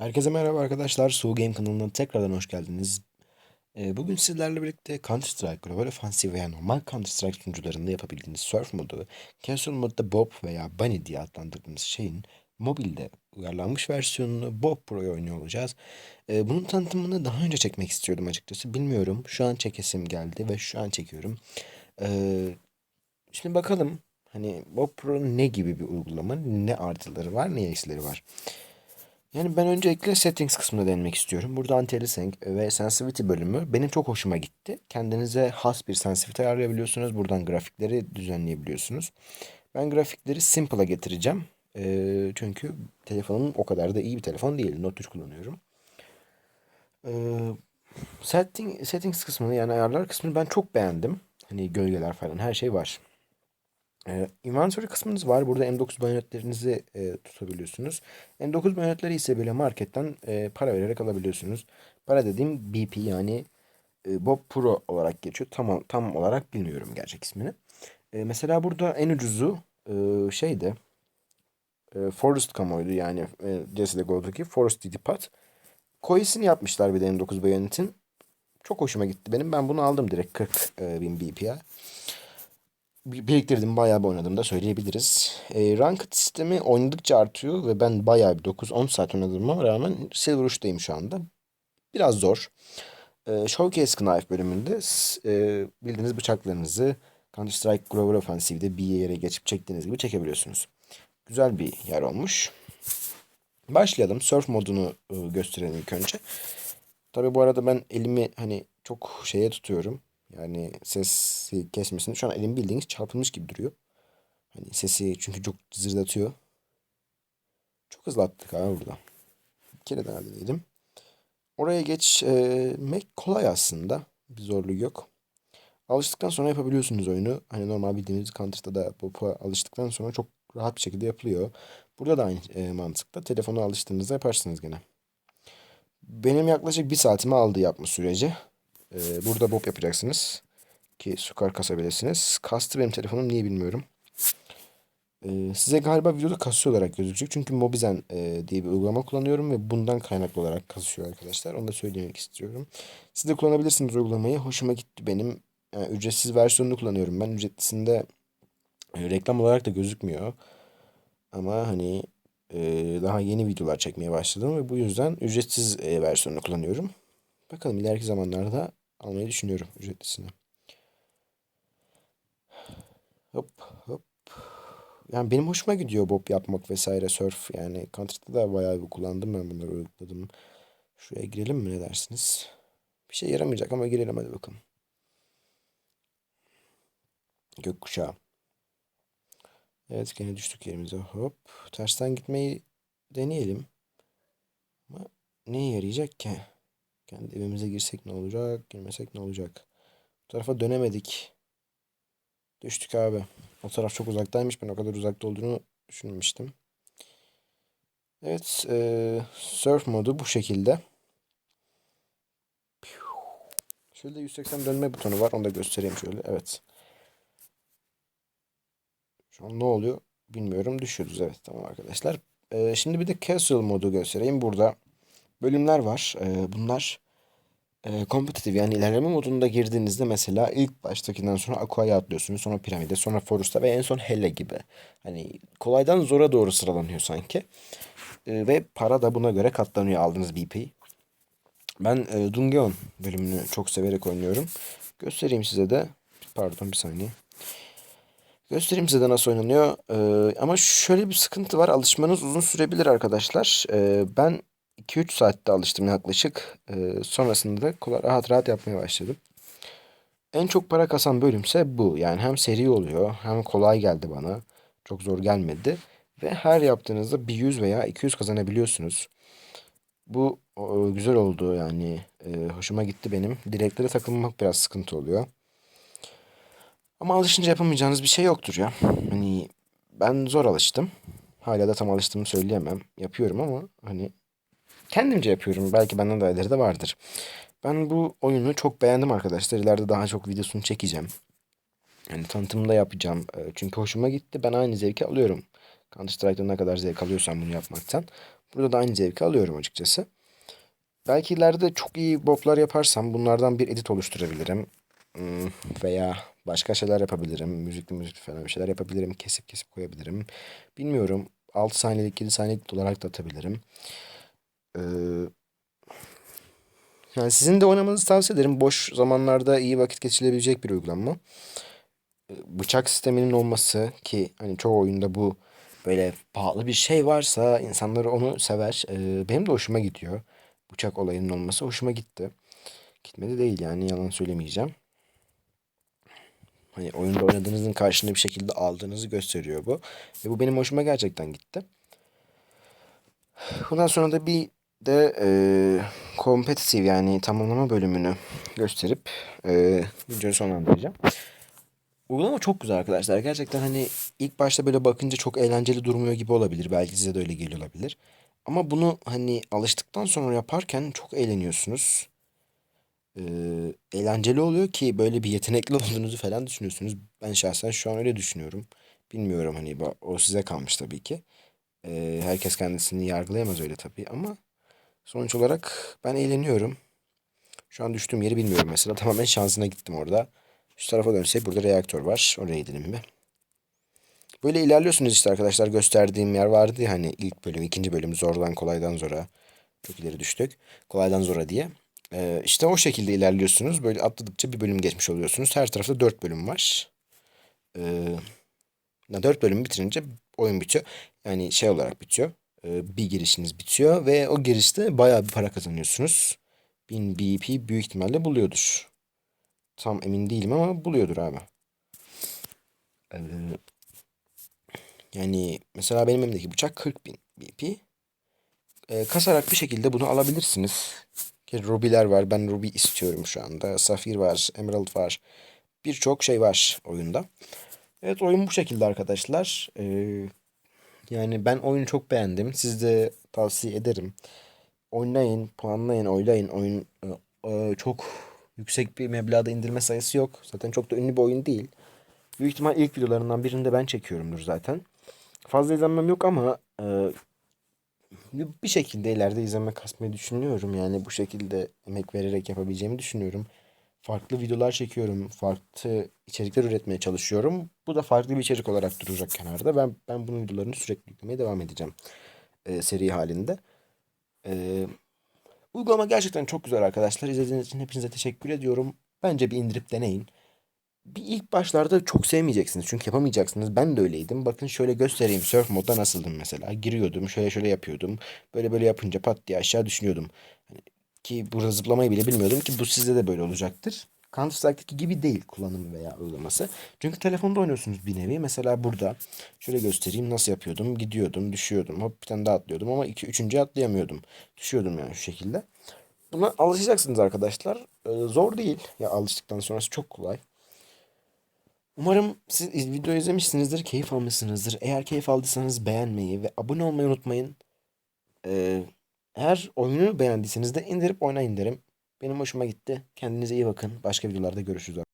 Herkese merhaba arkadaşlar. Su Game kanalına tekrardan hoş geldiniz. Ee, bugün sizlerle birlikte Counter Strike Global Offensive veya normal Counter Strike sunucularında yapabildiğiniz Surf modu, Casual modda Bob veya Bunny diye adlandırdığımız şeyin mobilde uyarlanmış versiyonunu Bob Pro'ya oynuyor olacağız. Ee, bunun tanıtımını daha önce çekmek istiyordum açıkçası. Bilmiyorum. Şu an çekesim geldi ve şu an çekiyorum. Ee, şimdi bakalım hani Bob Pro ne gibi bir uygulama, ne artıları var, ne eksileri var. Yani ben öncelikle settings kısmına değinmek istiyorum. Burada anti-aliasing ve sensitivity bölümü benim çok hoşuma gitti. Kendinize has bir sensitivity ayarlayabiliyorsunuz. Buradan grafikleri düzenleyebiliyorsunuz. Ben grafikleri simple'a getireceğim. Ee, çünkü telefonum o kadar da iyi bir telefon değil. Note 3 kullanıyorum. Ee, setting, settings kısmını yani ayarlar kısmını ben çok beğendim. Hani gölgeler falan her şey var. E, inventory kısmınız var. Burada M9 bayonetlerinizi e, tutabiliyorsunuz. M9 bayonetleri ise böyle marketten e, para vererek alabiliyorsunuz. Para dediğim BP yani e, Bob Pro olarak geçiyor. Tam, tam olarak bilmiyorum gerçek ismini. E, mesela burada en ucuzu e, şeydi. E, Forest Camo'ydu yani e, CSGO'daki Forest Didipat. Cois'ini yapmışlar bir de M9 bayonetin. Çok hoşuma gitti benim. Ben bunu aldım direkt 40 e, bin BP'ye biriktirdim bayağı bir oynadım da söyleyebiliriz. E, ranked sistemi oynadıkça artıyor ve ben bayağı bir 9-10 saat oynadığıma rağmen Silver 3'teyim şu anda. Biraz zor. E, Showcase Knife bölümünde e, bildiğiniz bıçaklarınızı Counter Strike Global Offensive'de bir yere geçip çektiğiniz gibi çekebiliyorsunuz. Güzel bir yer olmuş. Başlayalım. Surf modunu e, gösterelim ilk önce. Tabi bu arada ben elimi hani çok şeye tutuyorum. Yani sesi kesmesin. Şu an elim bildiğiniz çarpılmış gibi duruyor. Hani sesi çünkü çok zırdatıyor. Çok hızlı attık abi burada. Bir kere daha denedim. Oraya geçmek kolay aslında. Bir zorluğu yok. Alıştıktan sonra yapabiliyorsunuz oyunu. Hani normal bildiğiniz Counter'da da bu alıştıktan sonra çok rahat bir şekilde yapılıyor. Burada da aynı e, mantıkta. Telefona alıştığınızda yaparsınız gene. Benim yaklaşık bir saatimi aldı yapma süreci. Ee, burada bob yapacaksınız. Ki sukar kasabilirsiniz. Kastı benim telefonum niye bilmiyorum. Ee, size galiba videoda kasıyor olarak gözükecek. Çünkü Mobizen e, diye bir uygulama kullanıyorum ve bundan kaynaklı olarak kasıyor arkadaşlar. Onu da söylemek istiyorum. Siz de kullanabilirsiniz uygulamayı. Hoşuma gitti benim. Yani ücretsiz versiyonunu kullanıyorum. Ben ücretlisinde e, reklam olarak da gözükmüyor. Ama hani e, daha yeni videolar çekmeye başladım ve bu yüzden ücretsiz e, versiyonunu kullanıyorum. Bakalım ileriki zamanlarda almayı düşünüyorum ücretlisini. Hop hop. Yani benim hoşuma gidiyor bob yapmak vesaire surf yani Counter'da da bayağı bir kullandım ben bunları uyguladım. Şuraya girelim mi ne dersiniz? Bir şey yaramayacak ama girelim hadi bakalım. Gökkuşağı. Evet gene düştük yerimize hop. Tersten gitmeyi deneyelim. Ama neye yarayacak ki? Kendi evimize girsek ne olacak? Girmesek ne olacak? Bu tarafa dönemedik. Düştük abi. O taraf çok uzaktaymış. Ben o kadar uzakta olduğunu düşünmemiştim. Evet. E, surf modu bu şekilde. Şöyle 180 dönme butonu var. Onu da göstereyim şöyle. Evet. Şu an ne oluyor bilmiyorum. Düşüyoruz. Evet tamam arkadaşlar. Ee, şimdi bir de casual modu göstereyim. Burada bölümler var. Ee, bunlar e, kompetitif yani ilerleme modunda girdiğinizde mesela ilk baştakinden sonra Aqua'ya atlıyorsunuz. Sonra Piramide, sonra Forest'a ve en son Helle gibi. Hani kolaydan zora doğru sıralanıyor sanki. E, ve para da buna göre katlanıyor aldığınız BP'yi. Ben e, Dungeon bölümünü çok severek oynuyorum. Göstereyim size de. Pardon bir saniye. Göstereyim size de nasıl oynanıyor. Ee, ama şöyle bir sıkıntı var. Alışmanız uzun sürebilir arkadaşlar. Ee, ben 2-3 saatte alıştım yaklaşık. Ee, sonrasında da kolay, rahat rahat yapmaya başladım. En çok para kasan bölümse bu. Yani hem seri oluyor hem kolay geldi bana. Çok zor gelmedi. Ve her yaptığınızda bir 100 veya 200 kazanabiliyorsunuz. Bu o, güzel oldu yani. E, hoşuma gitti benim. Direklere takılmak biraz sıkıntı oluyor. Ama alışınca yapamayacağınız bir şey yoktur ya. Hani ben zor alıştım. Hala da tam alıştığımı söyleyemem. Yapıyorum ama hani kendimce yapıyorum. Belki benden daha ileri de vardır. Ben bu oyunu çok beğendim arkadaşlar. İleride daha çok videosunu çekeceğim. Yani tanıtımda yapacağım. Çünkü hoşuma gitti. Ben aynı zevki alıyorum. Counter Strike'da ne kadar zevk alıyorsam bunu yapmaktan. Burada da aynı zevki alıyorum açıkçası. Belki ileride çok iyi boplar yaparsam bunlardan bir edit oluşturabilirim. Hmm, Veya başka şeyler yapabilirim. Müzikli müzikli falan bir şeyler yapabilirim. Kesip kesip koyabilirim. Bilmiyorum. 6 saniyelik 7 saniyelik olarak da atabilirim. Ee, yani sizin de oynamanızı tavsiye ederim. Boş zamanlarda iyi vakit geçirebilecek bir uygulama. Ee, Bıçak sisteminin olması ki hani çoğu oyunda bu böyle pahalı bir şey varsa insanlar onu sever. Ee, benim de hoşuma gidiyor. Bıçak olayının olması hoşuma gitti. Gitmedi değil yani yalan söylemeyeceğim. Hani oyunda oynadığınızın karşında bir şekilde aldığınızı gösteriyor bu. Ve bu benim hoşuma gerçekten gitti. Bundan sonra da bir de eee competitive yani tamamlama bölümünü gösterip eee videoyu sonlandıracağım. Uygulama çok güzel arkadaşlar. Gerçekten hani ilk başta böyle bakınca çok eğlenceli durmuyor gibi olabilir. Belki size de öyle geliyor olabilir. Ama bunu hani alıştıktan sonra yaparken çok eğleniyorsunuz. Ee, eğlenceli oluyor ki böyle bir yetenekli olduğunuzu falan düşünüyorsunuz. Ben şahsen şu an öyle düşünüyorum. Bilmiyorum hani o size kalmış tabii ki. Ee, herkes kendisini yargılayamaz öyle tabii ama sonuç olarak ben eğleniyorum. Şu an düştüğüm yeri bilmiyorum mesela. Tamamen şansına gittim orada. Şu tarafa dönsek burada reaktör var. Oraya gidelim mi? Böyle ilerliyorsunuz işte arkadaşlar. Gösterdiğim yer vardı hani ilk bölüm, ikinci bölüm zordan kolaydan zora. Çok ileri düştük. Kolaydan zora diye. Ee, işte o şekilde ilerliyorsunuz. Böyle atladıkça bir bölüm geçmiş oluyorsunuz. Her tarafta dört bölüm var. Ee, dört bölümü bitirince oyun bitiyor. Yani şey olarak bitiyor. Ee, bir girişiniz bitiyor ve o girişte bayağı bir para kazanıyorsunuz. 1000 BP büyük ihtimalle buluyordur. Tam emin değilim ama buluyordur abi. Ee, yani mesela benim elimdeki bıçak 40 bin BP. Ee, kasarak bir şekilde bunu alabilirsiniz. Ki Ruby'ler var. Ben Ruby istiyorum şu anda. Safir var, Emerald var. Birçok şey var oyunda. Evet oyun bu şekilde arkadaşlar. Ee, yani ben oyunu çok beğendim. Siz de tavsiye ederim. Oynayın, puanlayın, oylayın. Oyun e, e, çok yüksek bir meblağda indirme sayısı yok. Zaten çok da ünlü bir oyun değil. Büyük ihtimal ilk videolarından birinde ben çekiyorumdur zaten. Fazla izlenmem yok ama e, bir şekilde ileride izlenme kasmayı düşünüyorum. Yani bu şekilde emek vererek yapabileceğimi düşünüyorum. Farklı videolar çekiyorum. Farklı içerikler üretmeye çalışıyorum. Bu da farklı bir içerik olarak duracak kenarda. Ben ben bunun videolarını sürekli yüklemeye devam edeceğim. e, seri halinde. E, uygulama gerçekten çok güzel arkadaşlar. İzlediğiniz için hepinize teşekkür ediyorum. Bence bir indirip deneyin. Bir ilk başlarda çok sevmeyeceksiniz çünkü yapamayacaksınız. Ben de öyleydim. Bakın şöyle göstereyim. Surf modda nasıldım mesela. Giriyordum, şöyle şöyle yapıyordum. Böyle böyle yapınca pat diye aşağı düşünüyordum. Ki burada zıplamayı bile bilmiyordum ki bu sizde de böyle olacaktır. Counter Strike'daki gibi değil kullanımı veya uygulaması. Çünkü telefonda oynuyorsunuz bir nevi. Mesela burada şöyle göstereyim nasıl yapıyordum. Gidiyordum, düşüyordum. Hop bir tane daha atlıyordum ama iki, üçüncü atlayamıyordum. Düşüyordum yani şu şekilde. Buna alışacaksınız arkadaşlar. Ee, zor değil. Ya alıştıktan sonrası çok kolay. Umarım siz iz- videoyu izlemişsinizdir, keyif almışsınızdır. Eğer keyif aldıysanız beğenmeyi ve abone olmayı unutmayın. Ee, eğer oyunu beğendiyseniz de indirip oynayın derim. Benim hoşuma gitti. Kendinize iyi bakın. Başka videolarda görüşürüz.